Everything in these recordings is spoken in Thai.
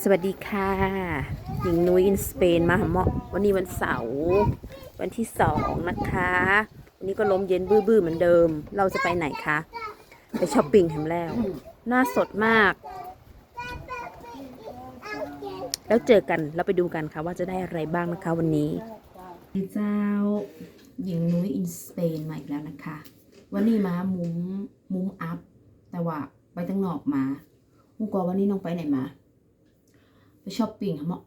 สวัสดีค่ะหญิงนุ้ยอินสเปนมาหาเหมาะวันนี้วันเสาร์วันที่สองนะคะ วันนี้ก็ลมเย็นบื้อๆเหมือนเดิม เราจะไปไหนคะ ไปช้อปปิ้งแถมแล้ว หน้าสดมาก แล้วเจอกันเราไปดูกันค่ะว่าจะได้อะไรบ้างนะคะวันนี้เจ้าหญิงนุ้ยอินสเปนมาอีกแล้วนะคะ วันนี้มามุ้มมุ้มอัพ แต่ว่าไปตั้งนอกมามุกว่าวันนี้น้องไปไหนมา ไปช้อปปิ้งค่ะเมาะ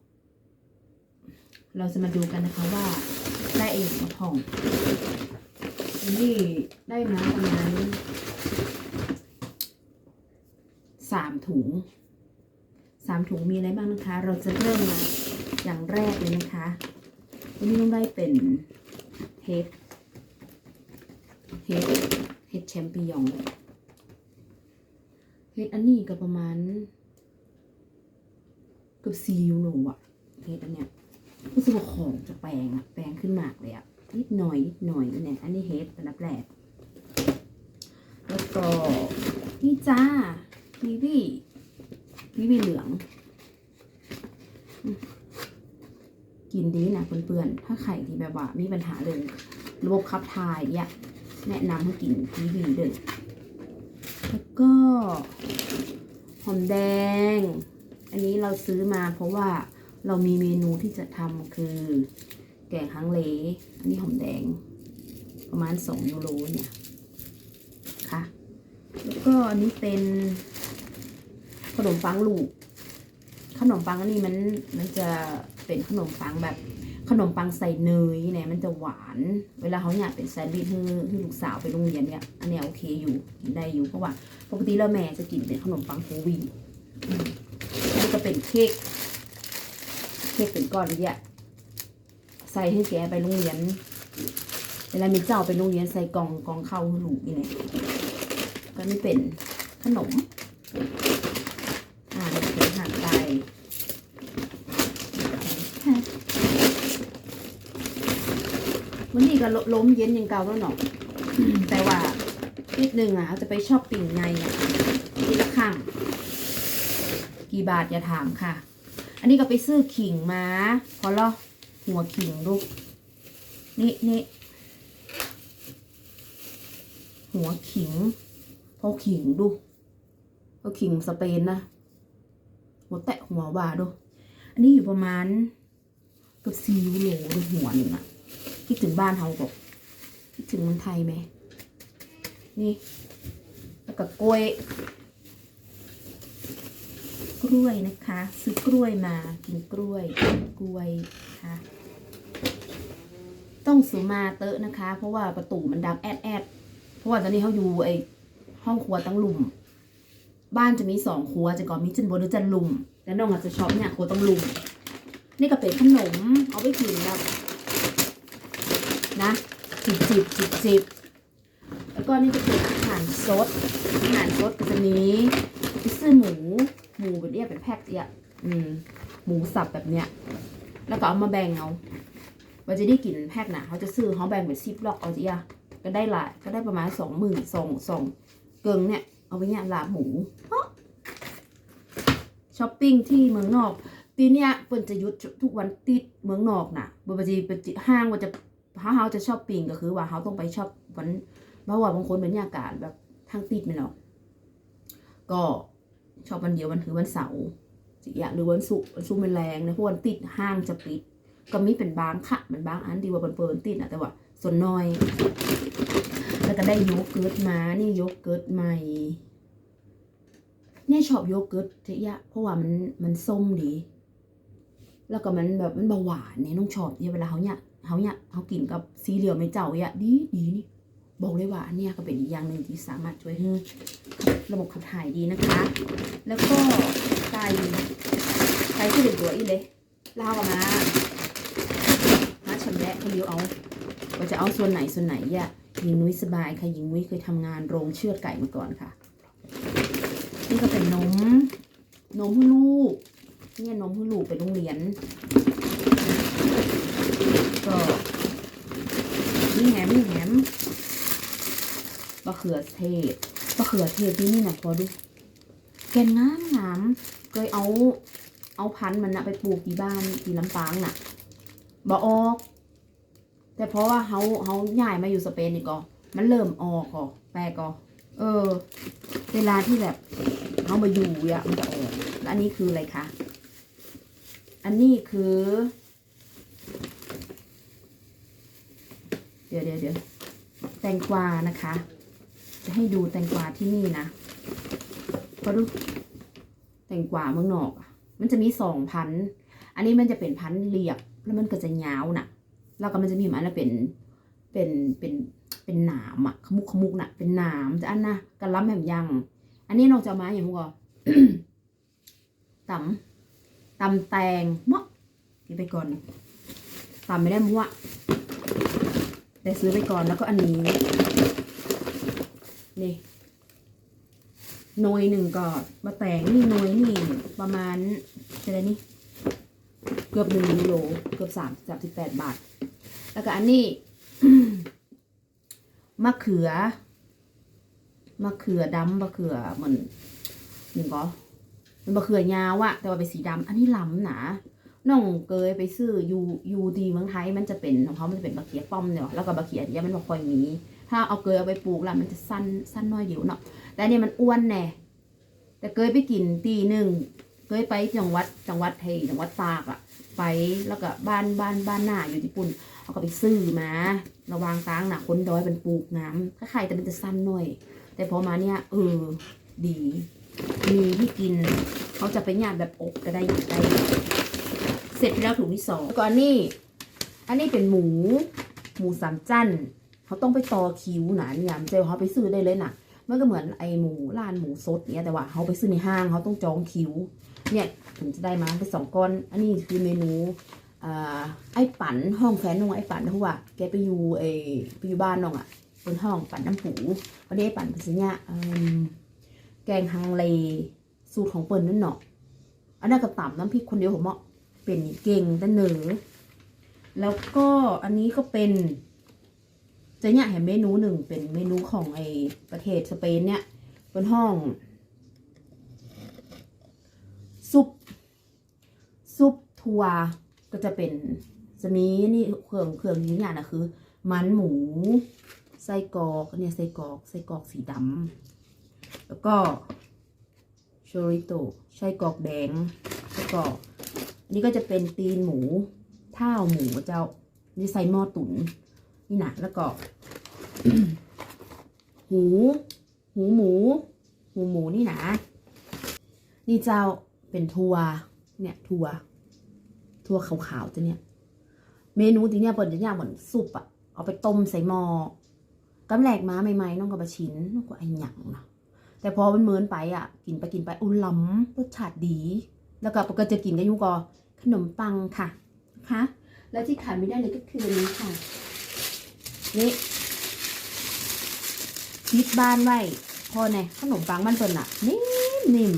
เราจะมาดูกันนะคะว่าได้เองมาผ่องวันนี้ได้มาประมาณสามถุงสามถุงมีอะไรบ้างนะคะ เราจะเริ่มมาอย่างแรกเลยนะคะวันนี้ต้องได้เป็นเฮดเฮดเฮดแชมปิญองเฮดอันนี้ก็ประมาณ กือบซียูโรอะเทสอันเนี้ยรู้สึกว่าของจะแปลงอะแปลงขึ้นมากเลยอะนิดหน่อยนิดหน่อยเนี่ย อันนี้เฮดอันดับแรกแล้วก็นี่จ้าวีวีวีวีเหลือง กินดีนะเพื่อนๆ ถ้าไข่ที่แบบว่ามีปัญหาเรื่องระบบขับถ่ายเนี่ยแนะนำให้กินวีวีเลยแล้วก็หอมแดง อันนี้เราซื้อมาเพราะว่าเรามีเมนูที่จะทำคือแกงฮังเลอันนี้หอมแดง ประมาณสองยูโรเนี่ยค่ะ แล้วก็อันนี้เป็นขนมปังลูก ขนมปังอันนี้มันมันจะเป็นขนมปังแบบขนมปังใส่เนยเนี่ยมันจะหวาน เวลาเขาอยากเป็นแซนด์วิชให้ให้ลูกสาวไปโรงเรียนเนี่ยอันนี้โอเคอยู่กินได้อยู่เพราะว่าปกติแล้วแม่จะกินเป็นขนมปังโฮวี เป็นเค้กเค้กเป็นก้อนเนี่ยใส่ให้แกไปโรงเรียนเวลามีเจ้าไปโรงเรียนใส่กล่องกล่องเข้าหลูกนี่แหละก็นี่เป็นขนมอ่าเป็นหารไทยวันนี้ก็ล้มเย็นยังเก่าแล้วเนาะแต่ว่านิดนึงอะเขาจะไปชอบปิ่งไงอะทีละข้าง กี่บาทอย่าถามค่ะ อันนี้ก็ไปซื้อขิงมาพอละหัวขิงลูกนี่นี่หัวขิงพอขิงดูพอขิงสเปนนะหัวแตะหัววาดู อันนี้อยู่ประมาณเกือบสี่ยูโรดูหัวหนึ่งอะคิดถึงบ้านเฮาบอกคิดถึงเมืองไทยไหมนี่แล้วก็กล้วย กล้วยนะคะ ซื้อกล้วยมากินกล้วยกล้วยค่ะต้องสูมาเตอะนะคะ เพราะว่าประตูมันดังแอดแอดเพราะว่าตอนนี้เขาอยู่ไอห้องครัวตั้งลุม บ้านจะมีสองครัวจะก่อนมีจันบนหรือจันลุมแล้วน้องอาจจะชอบเนี่ยครัวตั้งลุม นี่ก็เป็นขนมเอาไปกินแบบนะจิบจิบจิบจิบแล้วก็นี่จะเป็นอาหารสดอาหารสดก็จะมี พิซซ่าหมู หมูเป็นเรียกเป็นแพ็คเอียอืม หมูสับแบบเนี้ย แล้วก็เอามาแบ่งเอาว่าจะได้กินแพ็คน่ะเขาจะซื้อเขาแบ่งเป็นซิปล็อกเอาจีอะก็ได้หลายก็ได้ประมาณสองหมื่นสองสองเกิงเนี่ย เอาไปเนี่ยลาบหมูช้อปปิ้งที่เมืองนอกปีเนี้ยเปิ่นจะหยุดทุกวันติดเมืองนอกน่ะบ่ว่าจะไปห้างว่าจะถ้าเฮาจะช้อปปิ้งก็คือว่าเฮาต้องไปช้อปวันเพราะว่าบางคนบรรยากาศแบบทางติดไม่เนาะก็ ชอบวันเดียววันถือวันเสาร์สิยาหรือวันศุกร์วันศุกร์มันแรงนะพราะวันติดห้างจะปิด ก็มีเป็นบางค่ะเป็นบางอันที่ว่าเปิดติดนะแต่ว่าส่วนน้อย แล้วก็ได้โยเกิร์ตมานี่โยเกิร์ตใหม่เนี่ยชอบโยเกิร์ตเจ๊ยะเพราะว่ามันมันส้มดี แล้วก็มันแบบมันเบาหวานเนี่ยน้องชอบเนี่ยเวลาเขาเนี่ยเขาเนี่ยเขากินกับสีเหลืองไม่เจ้าเนี่ยดีดีนี่ บอกเลยว่าอันเนี้ยก็เป็นอีกอย่างหนึ่งที่สามารถช่วยให้ระบบขับถ่ายดีนะคะ แล้วก็ไก่ไก่ที่เหลือตัวอีเลยเล่ากันมามาชำแหละเขาเลี้ยวเอาว่าจะเอาส่วนไหนส่วนไหนอะหญิงนุ้ยสบายค่ะหญิงนุ้ยเคยทำงานโรงเชือดไก่มาก่อนค่ะ นี่ก็เป็นนมนมให้ลูกเนี่ยนมให้ลูกไปโรงเรียน ก็นี่แหนมนี่แหนมมะเขือเทศมะเขือเทศที่นี่นะพอดู แกนงามงามเคยเอา เอาพันธุ์มันนะไปปลูกที่บ้านที่ลำปางน่ะบ่ออก แต่เพราะว่าเขาเขาย้ายมาอยู่สเปนนี่ก็มันเริ่มออกก็แปลก็เออ เวลาที่แบบเขามาอยู่อะมันจะออกแล้วอันนี้คืออะไรคะอันนี้คือ เดี๋ยวเดี๋ยวเดี๋ยวแตงกวานะคะ จะให้ดูแตงกวาที่นี่นะพอดูแตงกวาเมืองนอก มันจะมีสองพันธุ์อันนี้มันจะเป็นพันธุ์เรียบ แล้วมันก็จะยาวน่ะ แล้วก็มันจะมีอันละเป็นเป็นเป็นเป็นหนามอะขมุกขมุกน่ะ เป็นหนามจะอันนะกระล้ำแหมยัง อันนี้นอกจากมาอย่างพวกตำตำแตงเมะกินไปก่อนตำไม่ได้มั่วแต่ซื้อไปก่อนแล้วก็อันนี้ นี่หน่วยหนึ่งก็มาแตงนี่หน่วยนี่ประมาณเท่าไหรนี่เกือบหนึ่งยูโรเกือบสามสามสิบแปดบาท แล้วก็อันนี้มะเขือมะเขือดำมะเขือเหมือนหนึ่งก็มันมะเขือยาวอะแต่ว่าเป็นสีดำอันนี้ล้ำหนาน้องเกยไปซื้อยูยูดีเมืองไทยมันจะเป็นของเขามันจะเป็นบะเขียป้อมเนี่ยแล้วก็บะเขียที่มันบ่ค่อยมี ถ้าเอาเกยเอาไปปลูกล้วมันจะสั้นสั้นน้อยเดียวเนาะแต่อันนี่มันอ้วนแน่แต่เคยไปกินตีหนึ่งเคยไปจังหวัดจังหวัดไทยจังหวัดตากอะไปแล้วก็บ้านบ้านบ้านหน้าอยู่ญี่ปุ่นเอาก็ไปซื้อมาระวางกลางหนักคนดอยเป็นปลูกน้ำถ้าใครแต่มันจะสั้นหน่อย แต่พอมาเนี่ยเออดีมีที่กินเขาจะไปหยางแบบอบก็ได้ได้เสร็จไปแล้วถุงที่สองก็อันนี้อันนี้เป็นหมู หมูสามจัน เขาต้องไปต่อคิวหนาเนี่ยมันจะเขาไปซื้อได้เลยนะมันก็เหมือนไอหมูร้านหมูสดเนี่ยแต่ว่าเขาไปซื้อในห้างเขาต้องจองคิว เนี่ยถึงจะได้มาไปสองก้อน อันนี้คือเมนูอไอ้ปั่นห้องแฟนน้องไอ้ปั่นเพราะว่าแกไปอยู่เอไปอยู่บ้านน้องอะบนห้องปั่นน้ำปูวันนี้ไอ้ปั่นเป็นสิเนี่ยอืมแกงฮังเลสูตรของเปิ้ลนั่นเนาะอันนั้นก็ต่ำน้ำพริกคนเดียวผมเหมาะเป็นเก่งแต่เหนือแล้วก็อันนี้ก็เป็น จะเนี่ยเห็นเมนูหนึ่งเป็นเมนูของไอประเทศสเปนเนี่ยเป็นห้อง ซุป ซุปทัวก็จะเป็นจะมีนี่เครื่องเครื่องนี้อย่างนะคือ มันหมูไส้กรอกเนี่ยไส้กรอกไส้กรอกสีดำแล้วก็โชริโตไส้กรอกแดงแล้ก็อันนี้ก็จะเป็นตีนหมูเท่าหมูเจ้านี่ใส่หม้อตุ๋น นี่นะแล้วก็ หู หูหมู หูหมูนี่นะนี่เจ้าเป็นทัวเนี่ยทัวทัวขาวๆตัวเนี่ย เมนูที่เนี่ยเปิดจะย่างเหมือนซุปอะเอาไปต้มใส่หม้อกำแหลกม้าใหม่ๆน้องกับะชิ้นน้องก็ไอหยังนะแต่พอมันเมินไปอะ กินไปกินไปอุ้ล้ำรสชาติดี แล้วก็ปกติจะกินกันยุก็ขนมปังค่ะนะคะแล้วที่ขาดไม่ได้เลยก็คืออันนี้ค่ะ นี่คิดบ้านไว้ พอเนี่ยขนมปังมันเปิ่นอะนิ่มนิ่ม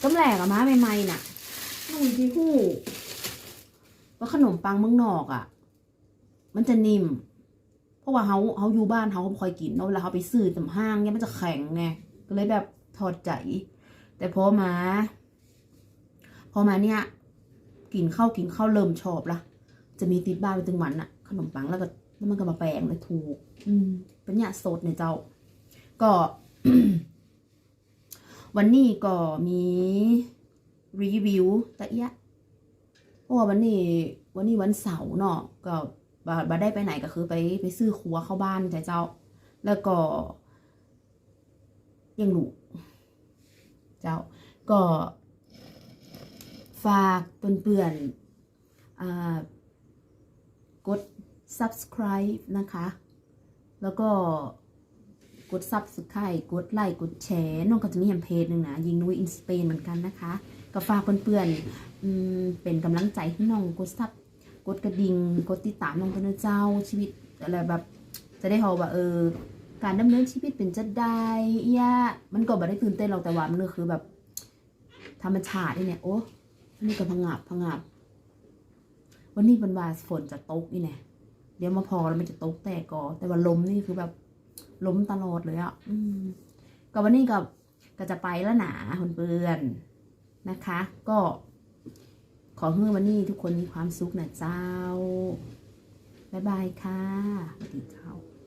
ต้มแหลกอะมาใหม่ๆน่ะนุ่ยที่หู้ว่าขนมปังเมืองนอกอะมันจะนิ่ม เพราะว่าเขาเขาอยู่บ้านเขาคอยกินเนาะเวลาเขาไปซื้อตามห้างเนี่ยมันจะแข็งไงก็เลยแบบถอดใจ แต่พอมา พอมาเนี่ย กินข้าวกินข้าวเริ่มชอบละจะมีติดบ้านไปถึงวันอะ ขนมปังแล้วก็แล้วมันก็มาแปลงเลยถูก อืมเป็นเนี่ยสดเนี่ยเจ้า ก็ วันนี้ก็มีรีวิวตะเอียะเพราะว่าวันนี้ วันนี้วันเสาร์เนาะก็บาบาได้ไปไหนก็คือไปไปซื้อครัวเข้าบ้านจ้ะเจ้า แล้วก็ ยังหลูเจ้า ก็ ฝากเปื่อนๆอ่ากด subscribe นะคะ แล้วก็กด subscribe กดไลค์กดแชร์น้องก็จะมีแฮมเพจหนึ่งนะ ยิงนุ้ยอินสเปนเหมือนกันนะคะ ก็ฝากเพื่อนๆอืมเป็นกำลังใจให้น้องกดซับกดกระดิ่งกดติดตามน้องเป็นเจ้าชีวิตอะไรแบบ จะได้เขาว่าเออ การดำเนินชีวิตเป็นจะได้ย่มันก็บ่ได้ตื่นเต้นหรอกแต่ว่ามันก็คือแบบ ธรรมชาตินี่เนี่ยโอ้นนี้ก็พังงาบพังงาบวันนี้เป็นวาฝนจะตกนี่แน่ เดี๋ยวมาพอแล้วมันจะตกแต่ก่อแต่ว่าล้มนี่คือแบบล้มตลอดเลยอะก็วันนี้ก็ก็จะไปแล้วหนาคนเปื่อนนะคะ ก็ขอให้วันนี้ทุกคนมีความสุขนะเจ้า บ๊ายบายค่ะสวัสดีเจ้า